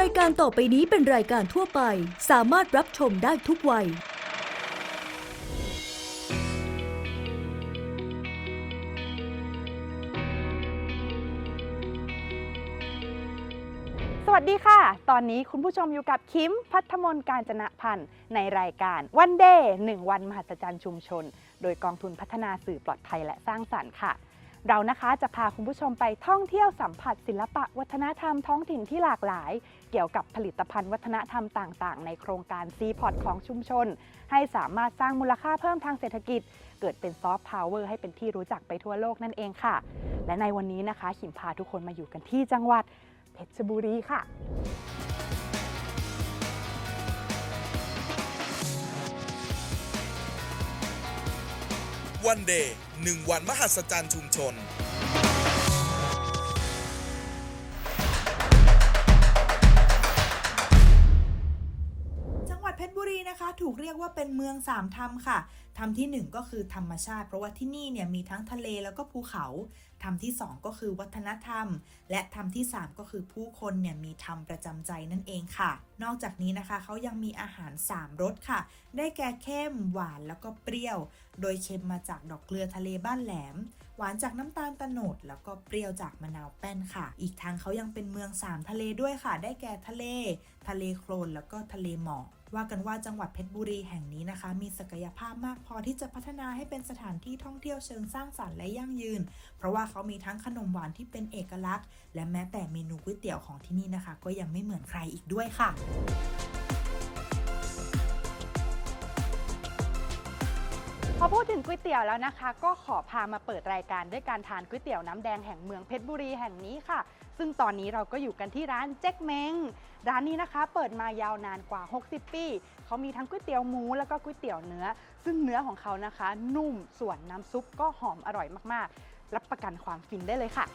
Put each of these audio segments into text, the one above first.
รายการต่อไปนี้เป็นรายการทั่วไป สามารถรับชมได้ทุกวัย สวัสดีค่ะ ตอนนี้คุณผู้ชมอยู่กับคิมพัฒมนการจนะพันธ์ในรายการวันเดย์หนึ่งวันมหัศจรรย์ชุมชน โดยกองทุนพัฒนาสื่อปลอดภัยและสร้างสรรค์ค่ะ เรานะคะจะพาคุณผู้ชมไปท่องเที่ยวสัมผัสศิลปะวัฒนธรรมท้องถิ่นที่หลากหลาย เกี่ยวกับผลิตภัณฑ์วัฒนธรรมต่างๆ ในโครงการซีพอร์ตของชุมชน ให้สามารถสร้างมูลค่าเพิ่มทางเศรษฐกิจ เกิดเป็นซอฟต์พาวเวอร์ให้เป็นที่รู้จักไปทั่วโลกนั่นเองค่ะ และในวันนี้นะคะขิมพาทุกคนมาอยู่กันที่จังหวัดเพชรบุรีค่ะวันเดย์ หนึ่งวันมหัศจรรย์ชุมชน ว่าเป็นเมืองสามธรรมค่ะธรรมที่หนึ่งก็คือธรรมชาติ เพราะว่าที่นี่เนี่ยมีทั้งทะเลแล้วก็ภูเขาธรรมที่สองก็คือวัฒนธรรม และธรรมที่สามก็คือผู้คนเนี่ยมีธรรมประจำใจนั่นเองค่ะ นอกจากนี้นะคะเขายังมีอาหารสามรสค่ะ ได้แก่เข้มหวานแล้วก็เปรี้ยว โดยเค็มมาจากดอกเกลือทะเลบ้านแหลม หวานจากน้ำตาลตะโนด แล้วก็เปรี้ยวจากมะนาวแป้นค่ะ อีกทางเขายังเป็นเมืองสามทะเลด้วยค่ะ ได้แก่ทะเล ทะเลโคลนแล้วก็ทะเลหมอก ว่ากันว่าจังหวัดเพชรบุรีแห่งนี้นะคะ มีศักยภาพมากพอที่จะพัฒนาให้เป็นสถานที่ท่องเที่ยวเชิงสร้างสรรค์และยั่งยืน เพราะว่าเขามีทั้งขนมหวานที่เป็นเอกลักษณ์ และแม้แต่เมนูก๋วยเตี๋ยวของที่นี่นะคะ ก็ยังไม่เหมือนใครอีกด้วยค่ะ พูดถึงก๋วยเตี๋ยวแล้วนะคะ ก็ขอพามาเปิดรายการด้วยการทานก๋วยเตี๋ยวน้ำแดงแห่งเมืองเพชรบุรีแห่งนี้ค่ะ ซึ่งตอนนี้เราก็อยู่กันที่ร้านเจ๊กเมงร้านนี้นะคะเปิดมายาวนานกว่า 60 ปีเขามีทั้งก๋วยเตี๋ยวหมูแล้วก็ก๋วยเตี๋ยวเนื้อ ซึ่งเนื้อของเขานะคะ นุ่มส่วนน้ำซุปก็หอมอร่อยมากๆ รับประกันความฟินได้เลยค่ะ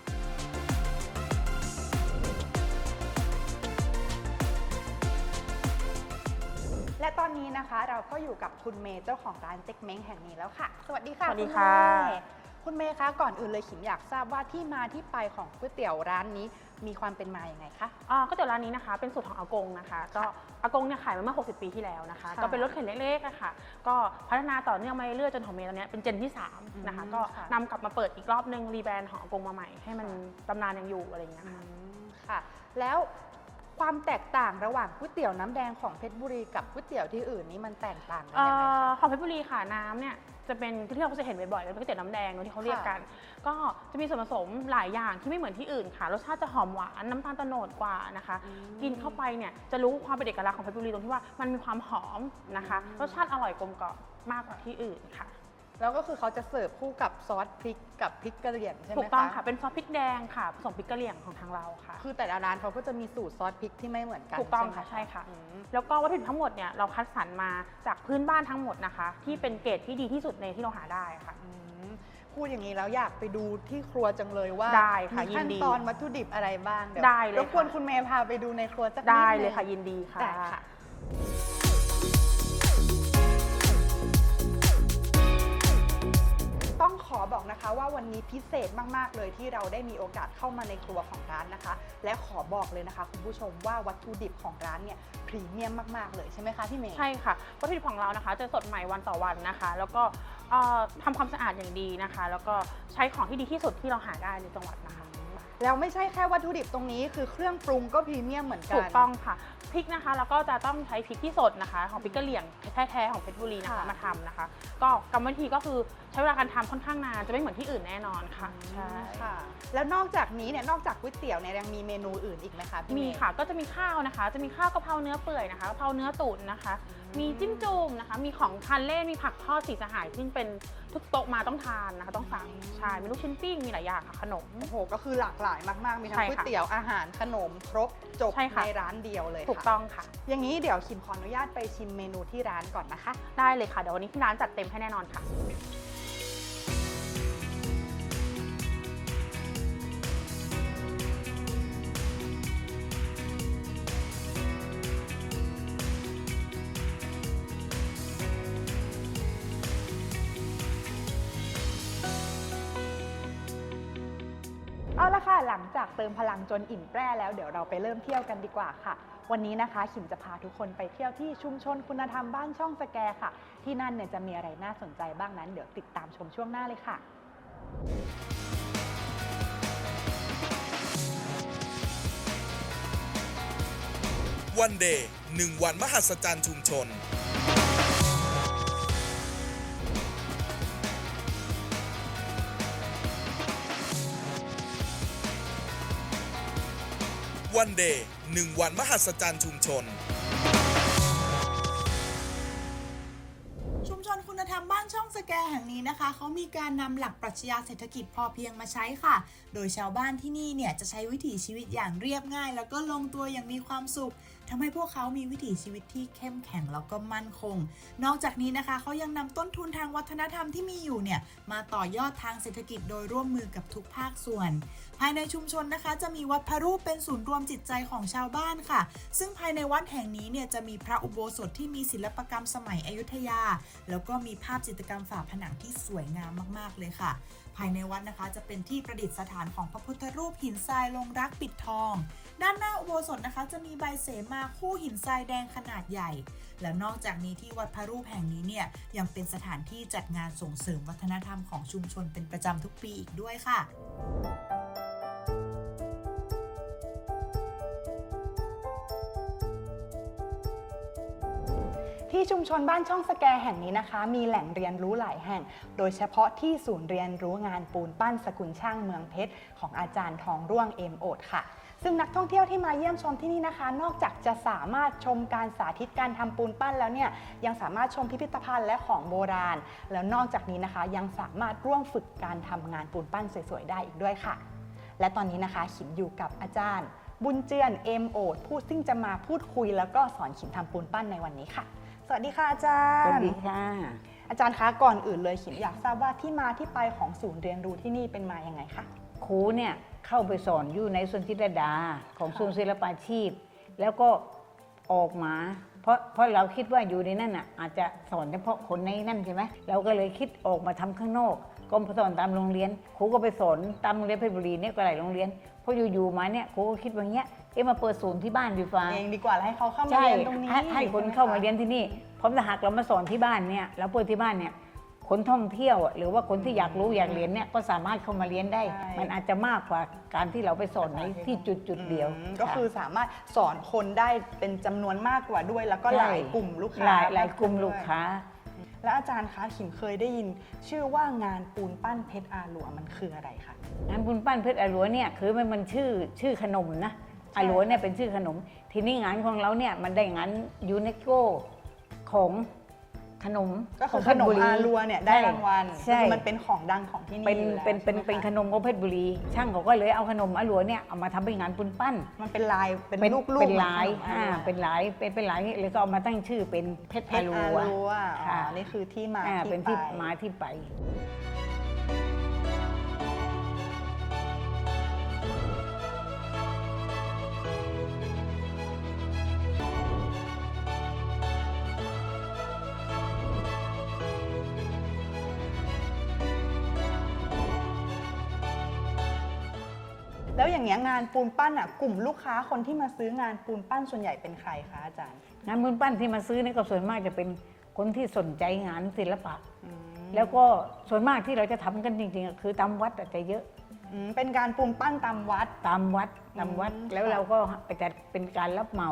และตอนนี้นะคะเราก็อยู่กับคุณเมย์เจ้าของร้านเจ๊กเม้งแห่งนี้แล้วค่ะ สวัสดีค่ะสวัสดีณค่ะเมย์คุณเมย์คะก่อนอื่นเลยขิมอยากทราบว่าที่มาที่ไปของก๋วยเตี๋ยวร้านนี้มีความเป็นมาอย่างไงคะ อ่าก๋วยเตี๋ยวร้านนี้นะคะ เป็นสูตรของอากงนะคะ ก็อากงเนี่ยขายมาเมื่อ 60 ปีที่แล้วนะคะ ค่ะก็เป็นรถเข็นเล็กๆอะค่ะ ก็พัฒนาต่อเนื่องมาเรื่อยๆจนของเมย์ตอนเนี้ยเป็นเจนที่3นะคะอืมก็ค่ะ นำกลับมาเปิดอีกรอบนึงรีแบรนด์ของอากงมาใหม่ให้มันตำนานยังอยู่อะไรอย่างเงี้ยอืค่ะ มค่ะ แล้ว ความแตกต่างระหว่างก๋วยเตี๋ยวน้ำแดงของเพชรบุรีกับก๋วยเตี๋ยวที่อื่นนี่มันแตกต่างกันเอ่ยังไงอคะ ของเพชรบุรีค่ะน้ำเนี่ยจะเป็นที่เราก็จะเห็นบ่อยๆเป็นก๋วยเตี๋ยวน้ำแดงเนอะที่เขาเรียกกัน ก็จะมีส่วนผสมหลายอย่างที่ไม่เหมือนที่อื่นค่ะรสชาติจะหอมหวานน้ำตาลโตโนดกว่านะคะอืมกินเข้าไปเนี่ยจะรู้ความเป็นเอกลักษณ์ของเพชรบุรีตรงที่ว่ามันมีความหอมนะคะอืมรสชาติอร่อยกลมกล่อมมากกว่าที่อื่นค่ะ แล้วก็คือเขาจะเสิร์ฟคู่กับซอสพริกกับพริกกะเหรี่ยงใช่ไหมถูกต้องค่ะ เป็นซอสพริกแดงค่ะผสมพริกกะเหรี่ยงของทางเราค่ะ คือแต่ละร้านเขาก็จะมีสูตรซอสพริกที่ไม่เหมือนกันถูกต้องไหมค่ะใช่ค่ะ อืมแล้วก็วัตถุดิบทั้งหมดเนี่ยเราคัดสรรมาจากพื้นบ้านทั้งหมดนะคะ ที่เป็นเกรดที่ดีที่สุดในที่เราหาได้ค่ะ อืมพูดอย่างนี้แล้วอยากไปดูที่ครัวจังเลยว่าได้ค่ะมีขั้นยินดีตอนวัตถุดิบอะไรบ้างเดี๋ยวได้เลยรบกวนค่ะ คุณเมย์พาไปดูในครัวสักนิดได้นึงเลยค่ะยินดีค่ะ ได้ค่ะ องขอบอกนะคะว่าวันนี้พิเศษมาก ๆ เลยที่เราได้มีโอกาสเข้ามาในครัวของร้านนะคะ และขอบอกเลยนะคะ คุณผู้ชมว่าวัตถุดิบของร้านเนี่ยพรีเมียมมาก ๆ เลยใช่ไหมคะพี่เมย์ ใช่ค่ะ วัตถุดิบของเรานะคะ จะสดใหม่วันต่อวันนะคะ แล้วก็เอ่อทำความสะอาดอย่างดีนะคะ แล้วก็ใช้ของที่ดีที่สุดที่เราหาได้ในจังหวัดนะคะ แล้วไม่ใช่แค่วัตถุดิบตรงนี้ คือเครื่องปรุงก็พรีเมียมเหมือนกัน ถูกต้องค่ะ พริกนะคะ แล้วก็จะต้องใช้พริกที่สดนะคะ ของพริกกะเหรี่ยงแท้ๆของเพชรบุรีนะคะค่ะ มาทำนะคะ ก็กรรมวิธีก็คือใช้เวลาการทำค่อนข้างนานจะไม่เหมือนที่อื่นแน่นอนค่ะใช่ค่ะ แล้วนอกจากนี้เนี่ยนอกจากก๋วยเตี๋ยวเนี่ยยังมีเมนูอื่นอีกไหมคะพี่เย์มีค่ะก็จะมีข้าวนะคะ จะมีข้าวกะเพราเนื้อเปื่อยนะคะกะเพราเนื้อตุ๋นนะคะ มีจิ้มจุ่มนะคะ มีของทานเล่น มีผักทอดสีสหาย ซึ่งเป็นทุกโต๊ะมาต้องทานนะคะ ต้องสั่ง ใช่ มีลูกชิ้นปิ้ง มีหลายอย่างค่ะ ขนม โอ้โห ก็คือหลากหลายมากๆ มีทั้งใช่ก๋วยค่ะเตี๋ยวอาหารขนมครบจบใช่ค่ะ ในร้านเดียวเลยค่ะถูกต้องค่ะ อย่างนี้เดี๋ยวคิมขออนุญาตไปชิมเมนูที่ร้านก่อนนะคะ ได้เลยค่ะ เดี๋ยววันนี้ที่ร้านจัดเต็มให้แน่นอนค่ะ ละค่ะ หลังจากากเติมพลังจนอิ่มแปร่แล้วเดี๋ยวเราไปเริ่มเที่ยวกันดีกว่าค่ะ วันนี้นะคะขิมจะพาทุกคนไปเที่ยวที่ชุมชนคุณธรรมบ้านช่องสแกค่ะ ที่นั่นเนี่ยจะมีอะไรน่าสนใจบ้างนั้น เดี๋ยวติดตามชมช่วงหน้าเลยค่ะ วันเดย์หนึ่งวันมหัศจรรย์ชุมชน วันเดย์หนึ่งวันมหัศจรรย์ชุมชน ชุมชนคุณธรรมบ้านช่องสแกแห่งนี้นะคะ เขามีการนำหลักปรัชญาเศรษฐกิจพอเพียงมาใช้ค่ะ โดยชาวบ้านที่นี่เนี่ยจะใช้วิถีชีวิตอย่างเรียบง่าย แล้วก็ลงตัวอย่างมีความสุข ทำให้พวกเขามีวิถีชีวิตที่เข้มแข็งแล้วก็มั่นคง นอกจากนี้นะคะเขายังนำต้นทุนทางวัฒนธรรมที่มีอยู่เนี่ยมาต่อยอดทางเศรษฐกิจโดยร่วมมือกับทุกภาคส่วน ภายในชุมชนนะคะ จะมีวัดพระรูปเป็นศูนย์รวมจิตใจของชาวบ้านค่ะ ซึ่งภายในวัดแห่งนี้เนี่ยจะมีพระอุโบสถที่มีศิลปกรรมสมัยอยุธยา แล้วก็มีภาพจิตรกรรมฝาผนังที่สวยงามมากๆเลยค่ะ ภายในวัดนะคะ จะเป็นที่ประดิษฐานของพระพุทธรูปหินทรายลงรักปิดทอง ด้านหน้าอุโบสถนะคะ จะมีใบเสมาคู่หินทรายแดงขนาดใหญ่ และนอกจากนี้ที่วัดพระรูปแห่งนี้เนี่ยยังเป็นสถานที่จัดงานส่งเสริมวัฒนธรรมของชุมชนเป็นประจำทุกปีอีกด้วยค่ะ ที่ชุมชนบ้านช่องสแกแห่งนี้นะคะ มีแหล่งเรียนรู้หลายแห่ง โดยเฉพาะที่ศูนย์เรียนรู้งานปูนปั้นสกุลช่างเมืองเพชร ของอาจารย์ทองร่วงเอมโอดค่ะซึ่งนักท่องเที่ยวที่มาเยี่ยมชมที่นี่นะคะ นอกจากจะสามารถชมการสาธิตการทำปูนปั้นแล้วเนี่ยยังสามารถชมพิพิธภัณฑ์และของโบราณ แล้วนอกจากนี้นะคะ ยังสามารถร่วมฝึกการทำงานปูนปั้นสวยๆได้อีกด้วยค่ะ และตอนนี้นะคะขิมอยู่กับอาจารย์ บุญเจือนเอมโอดผู้ซึ่งจะมาพูดคุยแล้วก็สอนขิมทำปูนปั้นในวันนี้ค่ะ สวัสดีค่ะอาจารสย์วัสดีค่ะ อาจารย์คะก่อนอื่นเลยขิมอยากทราบว่าที่มาที่ไปของศูนย์เรียนรู้ที่นี่เป็นมาอย่างไงคะครูเนี่ยเข้าไปสอนอยู่ในส่วนจิตรดาของค่ะศูนย์ศิลปาชีพ แล้วก็ออกมา เพราะเพราะเราคิดว่าอยู่ในนั่นอะอาจจะสอนเฉพาะคนในนั่นใช่ไหมเราก็เลยคิดออกมาทำข้างนอกก็มาสอนตามโรงเรียนครูก็ไปสอนตามโรงเรียนเพชรบุรีเนี่ยก็หลายโรงเรียนพออยู่ๆมาเนี่ยครูก็คิดว่าเงี้ย เอ๊ะมาเปิดศูนย์ที่บ้านดีฟ้าเองดีกว่าแล้วให้เขาเข้ามาใช่เรียนตรงนี้ให้ให้คนช่ไหเข้ามาเรียนที่นี่เพราะถ้าหากเรามาสอนที่บ้านเนี่ยเราเปิดที่บ้านเนี่ยคนท่องเที่ยวอะหรือว่าคนที่อยากรู้อยากเรียนเนี่ยก็สามารถเข้ามาเรียนได้ ใช่ มันอาจจะมากกว่าการที่เราไปสอนในที่จุดจุดๆเดียว อืมก็คือสามารถสอนคนได้เป็นจำนวนมากกว่าด้วย แล้วก็หลายกลุ่มลูกค้าหลายหลายกลุ่มลูกค้า แล้วอาจารย์คะขิมเคยได้ยิน ชื่อว่างานปูนปั้นเพชรอาหลวมันคืออะไรคะ งานบุญปั้นเพชรอาหลัวเนี่ยคือมันมันชื่อชื่อขนมนะ อาหลัวเนี่ยเป็นชื่อขนม ทีนี้งานของเราเนี่ยมันได้งานยูเนสโกของขนมก็คือขของพชนมบุรีอาลัวเนี่ยได้รางวัลใช่คือมันเป็นของดังของที่นี่เป็นอยู่แล้วเป็นเป็นใช่ไหมเป็นคะขนมของเพชรบุรี ช่างเขาก็เลยเอาขนมอาหลัวเนี่ยเอามาทำเป็นงานปุนปั้น มันเป็นลายเป็นเป็นลูกๆเป็นลายหมือนขนมอ่าอาลัวเป็นลายเป็นเป็นลายเลยก็เอามาตั้งชื่อเป็นเพชรเพอาชรหลัอาวลัวอ๋อค่ะนี่คือที่มาอ่าที่เป็นที่ไปมาที่ไป อย่างเงี้ยงานปูนปั้นอะกลุ่มลูกค้าคนที่มาซื้องานปูนปั้นส่วนใหญ่เป็นใครคะอาจารย์ งานบุญปั้นที่มาซื้อเนี่ยก็ส่วนมากจะเป็นคนที่สนใจงานศิลปะอืมแล้วก็ส่วนมากที่เราจะทำกันจริงๆอะคือตามวัดอะจะเยอะอืมเป็นการปูนปั้นตามวัด ตามวัดตามวัด อืม แล้วค่ะเราก็ไปจัดเป็นการรับเหมา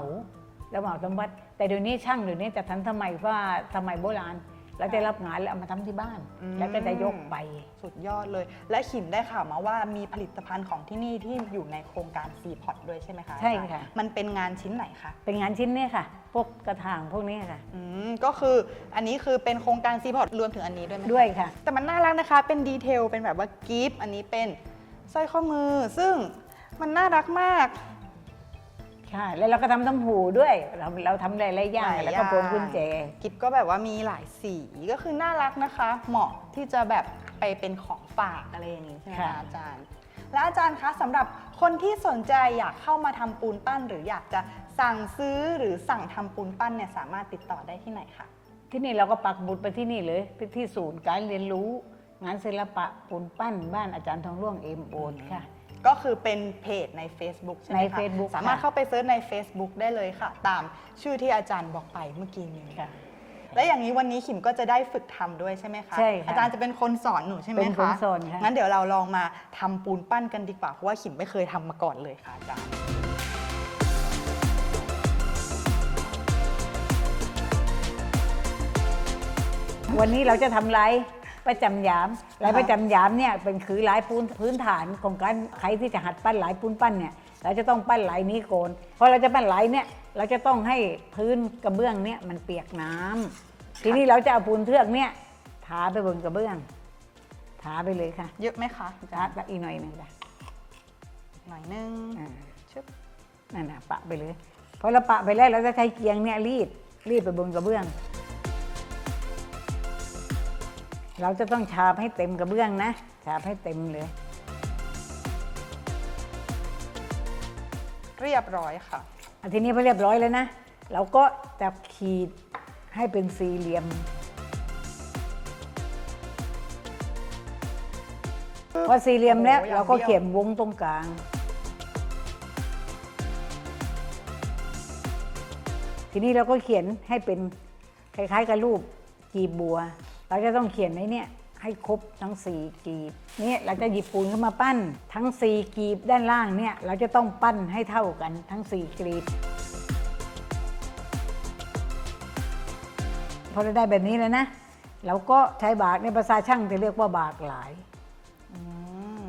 รับเหมาตามวัด แต่เดี๋ยวนี้ช่างเดี๋ยวนี้จะทันสมัยว่าสมัยโบราณ เราจะรับงานแล้วเอามาทำที่บ้านแล้วก็จะยกไป สุดยอดเลย และขิมได้ข่าวมาว่ามีผลิตภัณฑ์ของที่นี่ที่อยู่ในโครงการ c p o t ด้วยใช่ไหมคะใช่อาจารย์ค่ะ มันเป็นงานชิ้นไหนคะเป็นงานชิ้นเนี่ยค่ะ พวกกระถางพวกเนี้ค่ะ อืมก็คืออันนี้คือเป็นโครงการ c p o t รวมถึงอันนี้ด้วยไหมคะ ด้วยค่ะ แต่มันน่ารักนะคะ เป็นดีเทล เป็นแบบว่ากิฟต์ อันนี้เป็นสร้อยข้อมือ ซึ่งมันน่ารักมาก ใช่ แล้วเราก็ทำต้มหูด้วย เราเราทำหลายๆอย่าง หลายแล้วก็พวงอย่างกุญแจ กิฟต์ก็แบบว่ามีหลายสีก็คือน่ารักนะคะ เหมาะที่จะแบบไปเป็นของฝากอะไรอย่างนี้ใช่ไหมค่ะคะอาจารย์ แล้วอาจารย์คะสำหรับคนที่สนใจอยากเข้ามาทำปูนปั้น หรืออยากจะสั่งซื้อหรือสั่งทำปูนปั้นเนี่ยสามารถติดต่อได้ที่ไหนคะที่นี่เราก็ปักบุตรไปที่นี่เลยที่ที่ศูนย์การเรียนรู้ งานศิลปะปูนปั้นบ้านอาจารย์ทองร่วงเอ็มโอนค่ะ ก็คือเป็นเพจใน Facebook ใช่ไหมในคะ Facebook สามารถค่ะ เข้าไปเซิร์ชใน Facebook ได้เลยค่ะ ตามชื่อที่อาจารย์บอกไปเมื่อกี้นี้ค่ะ และอย่างนี้วันนี้ขิมก็จะได้ฝึกทำด้วยใช่ไหมคะ ใช่ค่ะอาจารย์จะเป็นคนสอนหนูใช่ไหมคะเป็นคนสอนค่ะ งั้นเดี๋ยวเราลองมาทำปูนปั้นกันดีกว่า เพราะว่าขิมไม่เคยทำมาก่อนเลยค่ะอาจารย์ วันนี้เราจะทำลาย ประจำยามลายประจำยามเนี่ยเป็นคือลายปูนพื้นฐานของการใครที่จะหัดปั้นลายปูนปั้นเนี่ยเราจะต้องปั้นลายนี้ก่อนพอเราจะปั้นลายเนี่ยเราจะต้องให้พื้นกระเบื้องเนี่ยมันเปียกน้ำทีนี้เราจะเอาปูนเทือกเนี่ยทาไปบนกระเบื้องทาไปเลยค่ะ เยอะไหมคะอาทาจารย์ไปอีกหน่อยหนึ่งจ้ะหน่อยนึงอ่าชึบนั่นน่ะปะไปเลยพอเราปะไปแล้วเราจะใช้เกียงเนี่ยรีดรีดไปบนกระเบื้อง เราจะต้องฉาบให้เต็มกระเบื้องนะฉาบให้เต็มเลย เรียบร้อยค่ะ อันทีนี้พอเรียบร้อยแล้วนะ เราก็จะขีดให้เป็นสี่เหลี่ยม พอสี่เหลี่ยมแล้ว โอ้โหอย่างเราก็เดียวเขียนวงตรงกลาง ทีนี้เราก็เขียนให้เป็นคล้ายๆกับรูปกีบบัว เราจะต้องเขียนในเนี่ยให้ครบทั้งสี่กีบเนี่ยเราจะหยิบปูนขึ้นมาปั้น ทั้งสี่กีบด้านล่างเนี่ยเราจะต้องปั้นให้เท่ากันทั้งสี่กีบพอเราได้แบบนี้แล้วนะเราก็ใช้บากในภาษาช่างจะเรียกว่าบากหลายอืม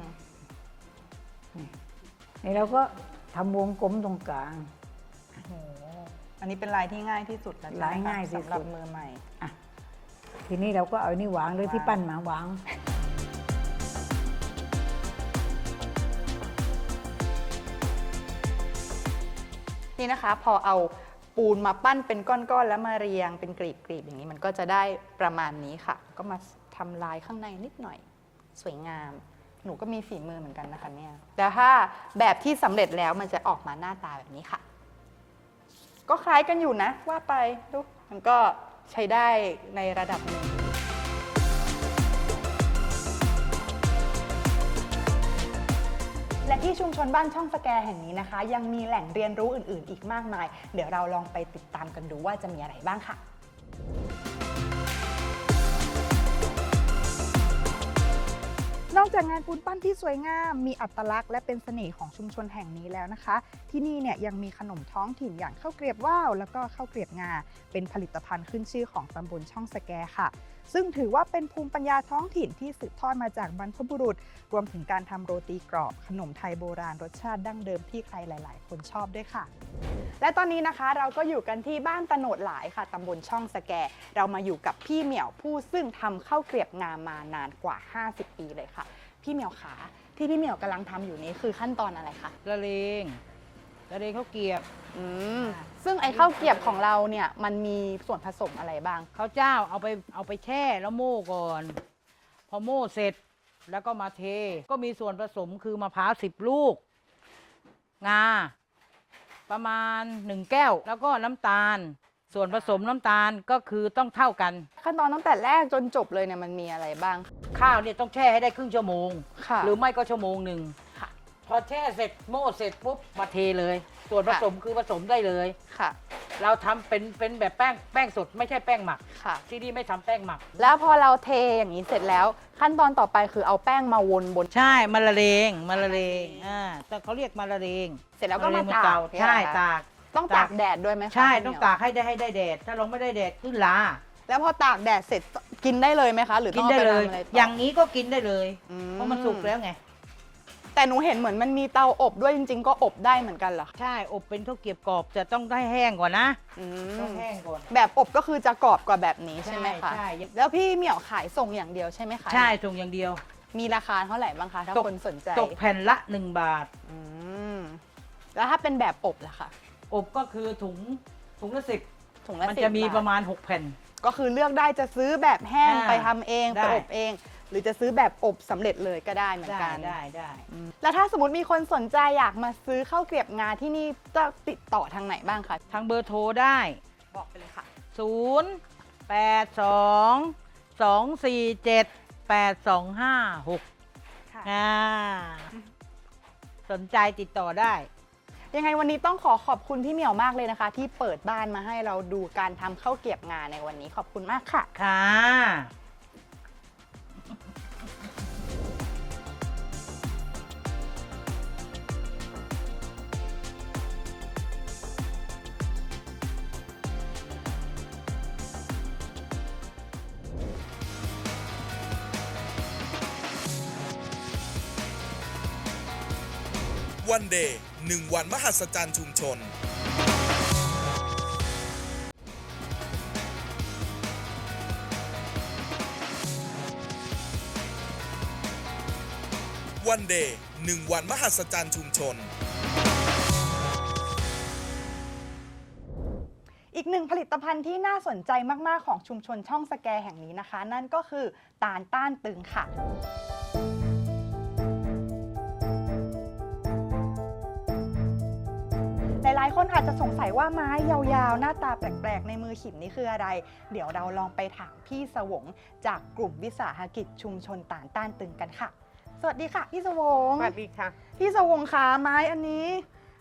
นี่เราก็ทำวงกลมตรงกลางโอ้โหอันนี้เป็นลายที่ง่ายที่สุดแล้วใช่ไหมคะลายง่ายที่สุดสำหรับมือใหม่อะ ทีนี้เราก็เอานี่วางเลยที่ปั้นมาวาง นี่นะคะ พอเอาปูนมาปั้นเป็นก้อนๆแล้วมาเรียงเป็นกรีบๆอย่างนี้มันก็จะได้ประมาณนี้ค่ะ ก็มาทำลายข้างในนิดหน่อย สวยงาม หนูก็มีฝีมือเหมือนกันนะคะเนี่ยแต่ถ้าแบบที่สำเร็จแล้วมันจะออกมาหน้าตาแบบนี้ค่ะ ก็คล้ายกันอยู่นะ ว่าไปดูมันก็ ใช้ได้ในระดับหนึ่งและที่ชุมชนบ้านช่องสแกแห่งนี้นะคะ ยังมีแหล่งเรียนรู้อื่น ๆ อีกมากมาย เดี๋ยวเราลองไปติดตามกันดูว่าจะมีอะไรบ้างค่ะ อกจากงานปูนปั้นที่สวยงาม มีอัตลักษณ์และเป็นเสน่ห์ของชุมชนแห่งนี้แล้วนะคะ ที่นี่เนี่ยยังมีขนมท้องถิ่นอย่างข้าวเกรียบว่าวแล้วก็ข้าวเกรียบงา เป็นผลิตภัณฑ์ขึ้นชื่อของตำบลช่องสแกค่ะ ซึ่งถือว่าเป็นภูมิปัญญาท้องถิ่นที่สืบทอดมาจากบรรพบุรุษ รวมถึงการทำโรตีกรอบ ขนมไทยโบราณรสชาติดั้งเดิมที่ใครหลาย ๆ คนชอบด้วยค่ะ และตอนนี้นะคะเราก็อยู่กันที่บ้านตโหนดหลายค่ะตำบลช่องสแก เรามาอยู่กับพี่เหมียวผู้ซึ่งทำข้าวเกรียบงามานานกว่า 50 ปีเลยค่ะ พี่เหมียวขาที่พี่เหมียวกำลังทำอยู่นี้คือขั้นตอนอะไรคะละเลง ละเลงข้าวเกรียบอืมซึ่งไอ้ข้าวเกรียบของเราเนี่ยมันมีส่วนผสมอะไรบ้าง ข้าวเจ้าเอาไปเอาไปแช่แล้วโม่ก่อน พอโม่เสร็จแล้วก็มาเท ก็มีส่วนผสมคือมะพร้าวสิบลูก งา ประมาณหนึ่งแก้ว แล้วก็น้ำตาล ส่วนผสมน้ำตาลก็คือต้องเท่ากัน ขั้นตอนตั้งแต่แรกจนจบเลยเนี่ยมันมีอะไรบ้าง ข้าวเนี่ยต้องแช่ให้ได้ครึ่งชั่วโมง ค่ะ หรือไม่ก็ชั่วโมงหนึ่งค่ะ พอแช่เสร็จโม่เสร็จปุ๊บมาเทเลย ส่วนผสมคือผสมได้เลย ค่ะ เราทำเป็นเป็นแบบแป้งแป้งสดไม่ใช่แป้งหมัก ค่ะ ที่นี่ไม่ทำแป้งหมัก แล้วพอเราเทอย่างนี้เสร็จแล้ว ขั้นตอนต่อไปคือเอาแป้งมาวนบน ใช่มาละเลงมาละเลงอ่าแต่เขาเรียกมาละเลงเสร็จแล้วก็ะมาเลงบนตากเตาเนี่ยใช่เหรอคะตาก ต้องตากแดดด้วยไหมคะใช่พี่เหมียวต้องตากให้ได้ให้ได้แดด ถ้าเราไม่ได้แดดขึ้นลาแล้วพอตากแดดเสร็จกินได้เลยไหมคะ หรือกิต้อนงได้เอาไปเลย ทำอะไรต่ออย่างนี้ก็กินได้เลย อืมเพราะมันสุกแล้วไง แต่หนูเห็นเหมือนมันมีเตาอบด้วยจริง ๆ ก็อบได้เหมือนกันเหรอคะใช่อบเป็นข้าวเกรียบกรอบจะต้องได้แห้งก่อนนะอืมต้องแห้งก่อน แบบอบก็คือจะกรอบกว่าแบบนี้ใช่ไหมคะใช่แล้วพี่เหมียวขายส่งอย่างเดียวใช่ไหมคะใช่ถุงอย่างเดียว มีราคาเท่าไหร่บ้างคะถ้าตก คนสนใจตกแผ่นละหนึ่งบาท อืมแล้วถ้าเป็นแบบอบล่ะคะอบก็คือถุงถุงละสิบถุงละมันสิบจะมีบาทประมาณ 6 แผ่น ก็คือเลือกได้จะซื้อแบบแห้งอ่าไปทำเอง ได้ ไปอบเองห รือจะซื้อแบบอบสำเร็จเลยก็ได้เหมือนได้กัน ได้ได้อืมแล้วถ้าสมมติมีคนสนใจอยากมาซื้อข้าวเกรียบงาที่นี่จะติดต่อทางไหนบ้างคะ ทางเบอร์โทรได้ บอกไปเลยค่ะ 0 8 2 2 4 7 8 2 5 6ค่ะ อ่าสนใจติดต่อได้ ยังไงวันนี้ต้องขอขอบคุณพี่เหมียวมากเลยนะคะ ที่เปิดบ้านมาให้เราดูการทำข้าวเกรียบงาในวันนี้ขอบคุณมากค่ะ ค่ะ วันเดย์หนึ่งวันมหัศจรรย์ชุมชน วันเดย์หนึ่งวันมหัศจรรย์ชุมชน อีกหนึ่งผลิตภัณฑ์ที่น่าสนใจมาก ๆ ของชุมชนช่องสแกแห่งนี้นะคะ นั่นก็คือตาลต้านตึงค่ะายๆคนอาจจะสงสัยว่าไม้ยาวๆ หน้าตาแปลกๆ ในมือขิมนี่คืออะไร เดี๋ยวเราลองไปถามพี่สวง จากกลุ่มวิสาหกิจชุมชนตาลต้านตึงกันค่ะ สวัสดีค่ะ พี่สวง สวัสดีค่ะ พี่สวงคะไม้อันนี้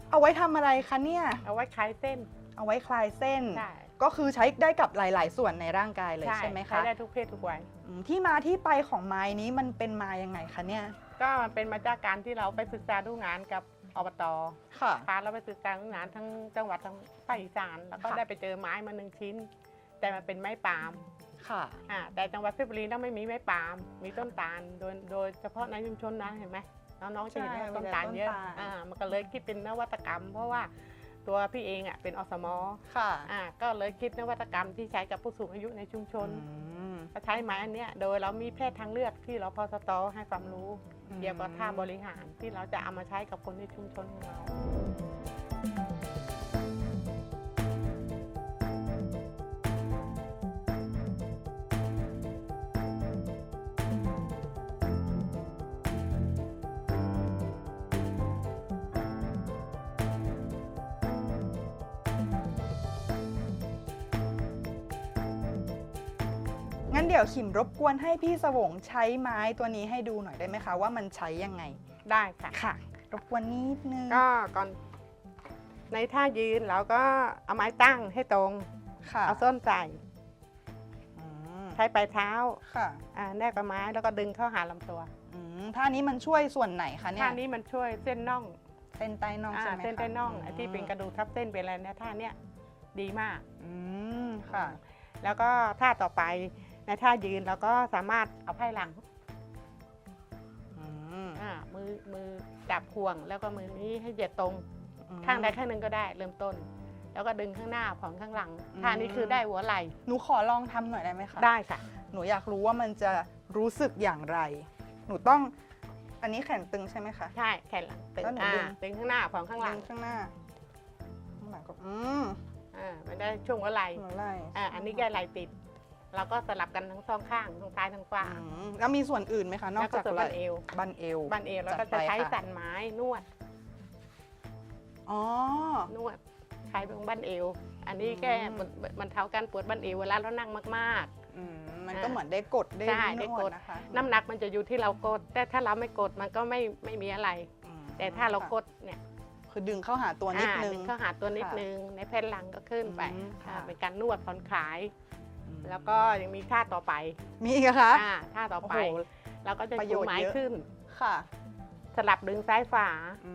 เอาไว้ทำอะไรคะเนี่ย เอาไว้คล้ายเส้น เอาไว้คลายเส้น ใช่ ก็คือใช้ได้กับหลาย ๆ ส่วนในร่างกายเลยใช่ไหมใช้คะได้ทุกเพศทุกวัย อืมที่มาที่ไปของไม้นี้มันเป็นมายังไงคะเนี่ย ก็มันเป็นมาจากการที่เราไปศึกษาดูงานกับ อบตค่ะ พาเราไปศึกษาดูงานทั้งจังหวัดทั้งภาคอีสานแล้วก็ค่ะ ได้ไปเจอไม้มาหนึ่งชิ้น แต่มันเป็นไม้ปาล์มค่ะ อ่าแต่จังหวัดเพชรบุรีต้องไม่มีไม้ปาล์มมีต้นตาลโดยโดยเฉพาะในชุมชนนะเห็นไหมน้องๆจะเห็นใช่ว่าต้นตาลเยอะมีแต่ต้นตาล อ่ามันก็เลยคิดเป็นนวัตกรรม เพราะว่าตัวพี่เองอะเป็นอสมค่ะอ่าก็เลยคิดนวัตกรรมที่ใช้กับผู้สูงอายุในชุมชน อืม ก็ใช้ไม้อันเนี้ยโดยเรามีแพทย์ทางเลือกที่เราพอสตอให้ความรู้ เกี่ยวกับท่าบริหารที่เราจะเอามาใช้กับคนในชุมชนของเรา ยวขิมรบกวนให้พี่สวงใช้ไม้ตัวนี้ให้ดูหน่อยได้ไหมคะ ว่ามันใช้ยังไงได้ค่ะ ค่ะ รบกวนนิดนึงก็ก่อน ในท่ายืนเราก็เอาไม้ตั้งให้ตรง ค่ะเอาส้นใส่อืมใช้ปลายเท้าค่ะอ่าแนบกับไม้แล้วก็ดึงเข้าหาลำตัวอืมท่านี้มันช่วยส่วนไหนคะเนี่ยท่านี้มันช่วยเส้นน่องเส้นใต้น่องอ่าใช่ไหมคะเส้นใต้น่องไอ้ที่เป็นกระดูกทับเส้นเป็นอะไรเนี่ยท่าเนี้ยดีมาก อืมค่ะ แล้วก็ท่าต่อไป ในท่ายืนเราก็สามารถเอาไพ่หลังอืมอ่ามือมือจับห่วง แล้วก็มือนี้ให้เหยียดตรงอืมข้างใดข้างหนึ่งก็ได้ เริ่มต้น แล้วก็ดึงข้างหน้าผ่อนข้างหลังอืมท่านี้คือได้หัวไหล่หนูขอลองทำหน่อยได้ไหมคะ ได้ค่ะ หนูอยากรู้ว่ามันจะรู้สึกอย่างไร หนูต้อง อันนี้แขนตึงใช่ไหมคะ ใช่แขนหลังตึงแล้วหนูอ่าดึงดึงข้างหน้าผ่อนข้างหลังดึข้างหน้า ข้างหลังก็ อืมอ่ามันได้ช่วงหัวไหล่หัวไหล่อ่าอันนี้แก้ไหล่ติด เราก็สลับกันทั้งสองข้างทั้งซ้ายทั้งขวาอืมแล้วมีส่วนอื่นไหมคะ นอกจากแล้วก็ส่วนไหบั้ล่นเอวบันเอวบันเอวแล้วก็จัจะดไปใช้ค่ะสันไม้นวดอ๋อนวดใช้ตรงบั้นเอว อันนี้แก้อืมมันมันเท้าการปวดบั้นเอวเวลาเรานั่งมาก อืมมันอ่าก็เหมือนได้กดได้ใช่นได้วกด ดนะคะๆ น้ำหนักมันจะอยู่ที่เรากด แต่ถ้าเราไม่กดมันก็ไม่ไม่มีอะไร อืมแต่ถ้าเราค่ะกดเนี่ยคือดึงเข้าหาตัวนิดอ่านึงดึเข้าหาตัวนิดค่ะนึงในแผ่นหลังก็ขึ้นไปอืมค่ะ อ่าเป็นการนวดผ่อนคลายอืม แล้วก็ยังมีท่าต่อไปมีอีกเหรอคะ อ่าท่าต่อโอ้ไปโหเราก็จะประโยชูชน์ไม้เยอะ ขึ้น ค่ะสลับดึงซ้ายฝาอื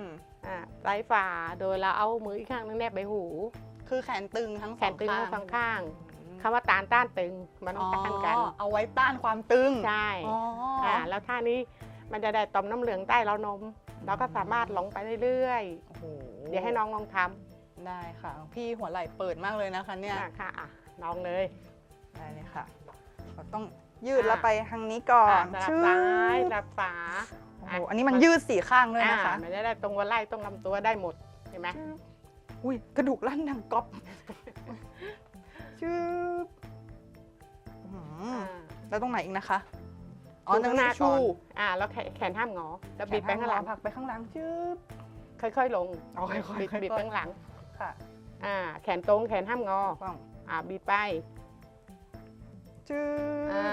มอ่าซ้ายฝาโดยเราเอามืออีกข้างนึงแนบใบหู คือแขนตึงทั้งสองแขนตึงทั้งสองข้างอืมคำว่าตานต้านตึงมันต้องต้านกันอ๋อเอาไว้ต้านความตึงใช่อ๋อออ่าแล้วท่านี้มันจะได้ต่อมน้ำเหลืองใต้เรานม เราก็สามารถลงไปเรื่อยโอ้โหๆ เดี๋ยวให้น้องลองทได้ค่ะ พี่หัวไหล่เปิดมากเลยนะคะำเนี่ยอะค่ะอะ ลองเลย ได้เลยค่ะเราต้องยืดอะแล้วไปทางนี้ก่อนอะสลับชื่อซ้ายสลับฝาโอ้โหอันนี้มันยืดสี่ข้างด้วยนะคะอ่ามันจะได้ตรงหัวไหล่ตรงลำตัวได้หมดเห็นไหมอุ้ยกระดูกลั่นดังก๊อปชื่ออื้อหืออ่าแล้วตรงไหนอีกนะคะ อ๋อชูนั่ข้างงหน้าชูก่อนอ่าแล้วแขนแขนห้ามงอแล้วบิดไปข้างหลังแขนผลักไปข้างหลังชื่อ ค่อยๆลงอ๋อค่อยๆบิดค่อยๆบิดไปข้างหลังค่ะอ่าแขนตรงแขนห้ามงอต้อง อ่าบิดไปจืดอ่า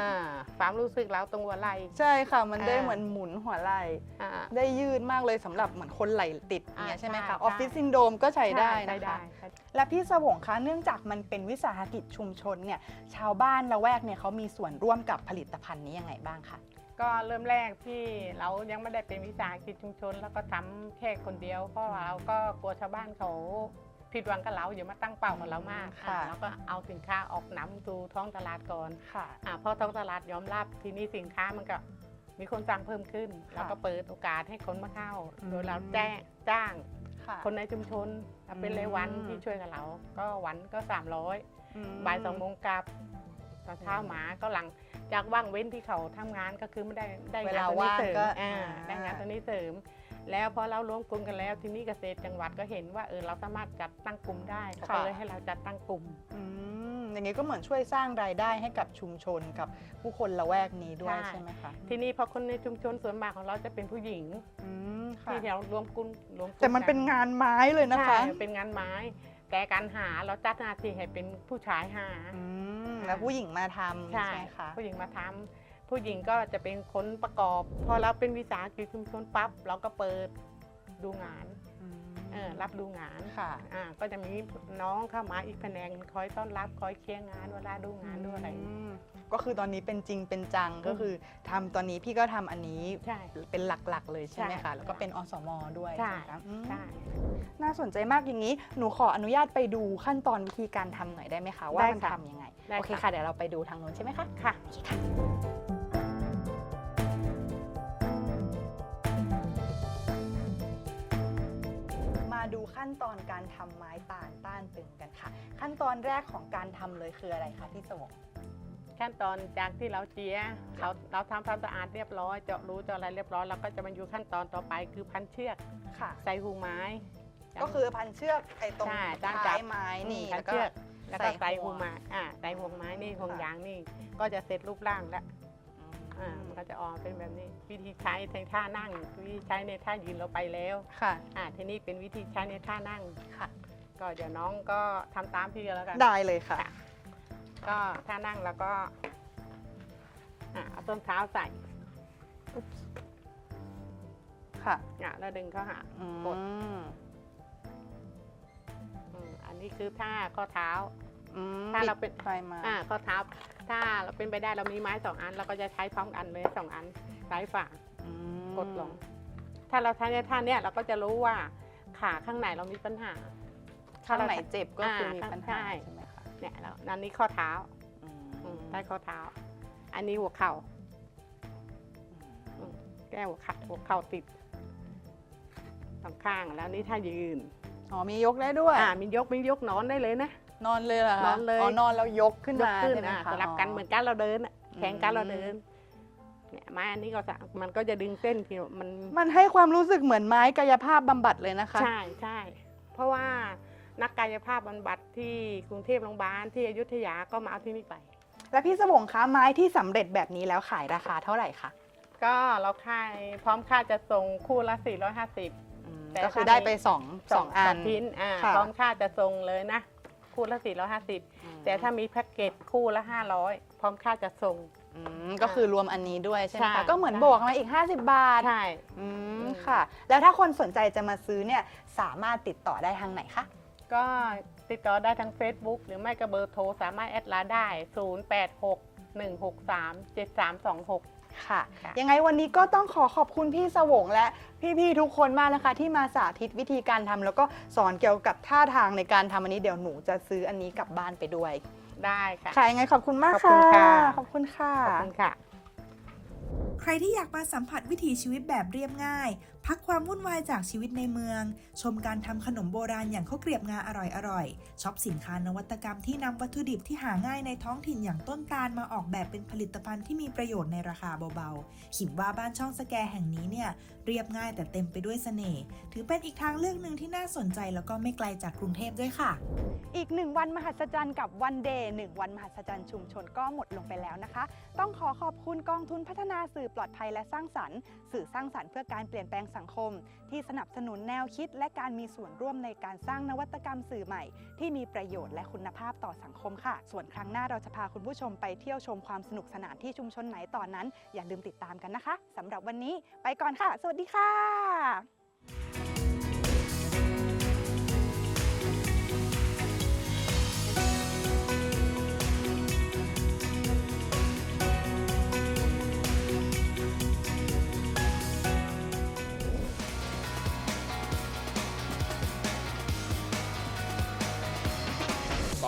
ความรู้สึกเราตรงหัวไหล่ ใช่ค่ะ มันได้อ่า เหมือนหมุนหัวไหล่ อ่า ได้ยืดมากเลยสำหรับเหมือนคนไหล่ติดอย่างเงี้ยอ่าใช่ไหมใช่คะใช่ออฟฟิศซินโดรมก็ใช้ได้ใช้นะได้คะ ใช้และพี่สวงคะเนื่องจากมันเป็นวิสาหกิจชุมชนเนี่ยชาวบ้านละแวกเนี่ยเขามีส่วนร่วมกับผลิตภัณฑ์นี้ยังไงบ้างคะ ก็เริ่มแรกที่เรายังไม่ได้เป็นวิสาหกิจชุมชน แล้วก็ทำแค่คนเดียวเพราะว่าเราก็กลัวชาวบ้านเขา ผิดหวังกับเราอย่ามาตั้งเป้ากับเรามากค่ะอ่าแล้วก็เอาสินค้าออกน้ำสู่ท้องตลาดก่อนค่ะอ่าพอท้องตลาดยอมรับทีนี้สินค้ามันก็มีคนสั่งเพิ่มขึ้น แล้วก็เปิดโอกาสให้คนมาเข้าอืมโดยเราแจ้งจ้างค่ะคนในชุมชนเป็นรายวันอืมที่ช่วยกับเรา ก็วันก็ 300อืมบ่ายสองโมงกลับตอนเช้าหมาก็หลังจากว่างเว้นที่เขาทำงานก็คือไม่ได้ได้เวงานลาตัวนี้ว่างเสริมก็อ่าอ่าได้งานตัวนี้เสริม แล้วพอเรารวมกลุ่มกันแล้วที่นี่เกษตรจังหวัดก็เห็นว่าเออเราสามารถจัดตั้งกลุ่มได้เขาก็เลยให้เราจัดตั้งกลุ่มอืมอย่างนี้ก็เหมือนช่วยสร้างรายได้ให้กับชุมชนกับผู้คนละแวกนี้ด้วยใช่ใช่ไหมคะทีนี้พอคนในชุมชนส่วนมากของเราจะเป็นผู้หญิงอืมค่ะที่เรารวมกลุ่มรวมกลุ่แต่มันเป็นงานไม้เลยนะคะใช่เป็นงานไม้ แต่การหาเราจัดหน้าที่ให้เป็นผู้ชายหาอืมแล้วผู้หญิงมาทำใช่ใช่ไหมคะผู้หญิงมาทำ ผู้หญิงก็จะเป็นคนประกอบ พอเราเป็นวิสาหกิจชุมชนปั๊บเราก็เปิดดูงานอืมเออรับดูงานค่ะอ่าก็จะมีน้องเข้ามาอีกแผนกคอยต้อนรับคอยเคลียร์งานเวลาดูงานด้วยอะไรอืมก็คือตอนนี้เป็นจริงเป็นจังก็คือทำตอนนี้พี่ก็ทำอันนี้ใช่เป็นหลักๆ เลยใช่ไหมใช่คะแล้วก็เป็นอสมด้วยใช่ไหมคะอืมใช่น่าสนใจมากอย่างนี้หนูขออนุญาตไปดูขั้นตอนวิธีการทำหน่อยได้ไหมคะว่าได้มันค่ะทำยังไงได้โอเคค่ะค่ะเดี๋ยวเราไปดูทางนู้นใช่ไหมคะค่ะ มาดูขั้นตอนการทำไม้ตาลต้านตึงกันค่ะ ขั้นตอนแรกของการทำเลยคืออะไรคะพี่สวงขั้นตอนจากที่เราเจียเราเราทำความสะอาดเรียบร้อยเจาะรูเจาะอะไรเรียบร้อยเราก็จะมาอยู่ขั้นตอนต่อไปคือพันเชือกค่ะ ใส่หูไม้ ก็คือพันเชือกไอ้ตรงใช่ด้านท้าจับยไม้นี่พันแล้วก็ เชือกแล้วก็ใส่หูห่วงไม้อ่าใส่ห่วงไม้นี่ห่วงค่ะยางนี่ ก็จะเสร็จรูปร่างแล้ว อือ่ามมันก็จะออกเป็นแบบนี้ วิธีใช้ในท่านั่งวิธีใช้ในท่ายืนเราไปแล้วค่ะอ่าทีนี้เป็นวิธีใช้ในท่านั่ง ค่ะ ก็เดี๋ยวน้องก็ทำตามพี่แล้วกัน ได้เลยค่ะ ค่ะ ก็ท่านั่งแล้วก็อ่าเอาต้นเท้าใส่ค่ะอะแล้วดึงเข้าหา อืกดมอืมอันนี้คือท่าข้อเท้า อืมถ้าเราเป็นปลายไม้อ่าข้อเท้าถ้าเราเป็นไปได้เรามีไม้สองอันเราก็จะใช้พร้อมกันเลยสองอันซ้ายฝ่าอืมกดลง ถ้าเราใช้ในท่าเนี้ยเราก็จะรู้ว่าขาข้างไหนเรามีปัญหา ข้างไหนเจ็บก็คืออ่ามีปัญใช่หาใช่ไหมคะเนี่ยแล้วอันนี้ข้อเท้าอืมอืมใต้ข้อเท้า อันนี้หัวเข่าอืมแก้หัวเข่าหัวเข่าติดสองข้างแล้วนี่ถ้ายืนอ๋อมียกได้ด้วยอ่ามียกมียกนอนได้เลยนะ นอนเลยเหรอคะนอนเลย อ๋อนอนแล้วยกขึ้นยกมาขึ้นใช่ไหมอ่าคะสลับกันเหมือนกันเราเดินอะแข่งกันเราเดินเนี่ยไม้อันนี้ก็สะมันก็จะดึงเส้นที่มัน มันให้ความรู้สึกเหมือนไม้กายภาพบำบัดเลยนะคะ ใช่ใช่เพราะว่านักกายภาพบำบัดที่กรุงเทพโรงพยาบาลที่อยุธยาก็มาเอาที่นี่ไป แล้วพี่สวงคะไม้ที่สำเร็จแบบนี้แล้วขายราคาเท่าไหร่คะก็เราขายพร้อมค่าจะส่งคู่ละ 450อืมแต่ก็คือถ้าได้มีไปสองสองอัน ชิ้นอ่าค่ะ พร้อมค่าจะส่งเลยนะ คู่ละ450 แต่ถ้ามีแพ็กเกจคู่ละ 500 พร้อมค่าจะส่ง อืมก็คือรวมอันนี้ด้วยใช่ไหมใช่ คะก็เหมือนใช่บวกมาอีก 50 บาทใช่ อือืมมค่ะ แล้วถ้าคนสนใจจะมาซื้อเนี่ยสามารถติดต่อได้ทางไหนคะ ก็ติดต่อได้ทาง Facebook หรือไม่ก็เบอร์โทรสามารถแอดไลน์ได้ 086 163 7326 ค่ะ ค่ะ ยังไงวันนี้ก็ต้องขอขอบคุณพี่สวงและพี่ๆทุกคนมากนะคะ ที่มาสาธิตวิธีการทำแล้วก็สอนเกี่ยวกับท่าทางในการทำอันนี้เดี๋ยวหนูจะซื้ออันนี้กลับบ้านไปด้วย ได้ค่ะ ค่ะยังไงขอบคุณมากขอบคุณค่ะ ขอบคุณค่ะ ขอบคุณค่ะ ใครที่อยากมาสัมผัสวิถีชีวิตแบบเรียบง่าย พักความวุ่นวายจากชีวิตในเมือง ชมการทำขนมโบราณอย่างข้าวเกรียบงาอร่อยๆช็อปสินค้านวัตกรรมที่นำวัตถุดิบที่หาง่ายในท้องถิ่นอย่างต้นตาลมาออกแบบเป็นผลิตภัณฑ์ที่มีประโยชน์ในราคาเบาๆขิมว่าบ้านช่องสแกแห่งนี้เนี่ยเรียบง่ายแต่เต็มไปด้วยเสน่ห์ถือเป็นอีกทางเลือกหนึ่งที่น่าสนใจแล้วก็ไม่ไกลจากกรุงเทพด้วยค่ะ อีกหนึ่งวันมหัศจรรย์กับวันเดย์หนึ่งวันมหัศจรรย์ชุมชนก็หมดลงไปแล้วนะคะ ต้องขอขอบคุณกองทุนพัฒนาสื่อปลอดภัยและสร้างสรรค์ สื่อสร้างสรรค์เพื่อการเปลี่ยนแปลงสังคม ที่สนับสนุนแนวคิดและการมีส่วนร่วมในการสร้างนวัตกรรมสื่อใหม่ ที่มีประโยชน์และคุณภาพต่อสังคมค่ะ ส่วนครั้งหน้าเราจะพาคุณผู้ชมไปเที่ยวชมความสนุกสนานที่ชุมชนไหนต่อนนั้น อย่าลืมติดตามกันนะคะสำหรับวันนี้ไปก่อนค่ะ สวัสดีค่ะ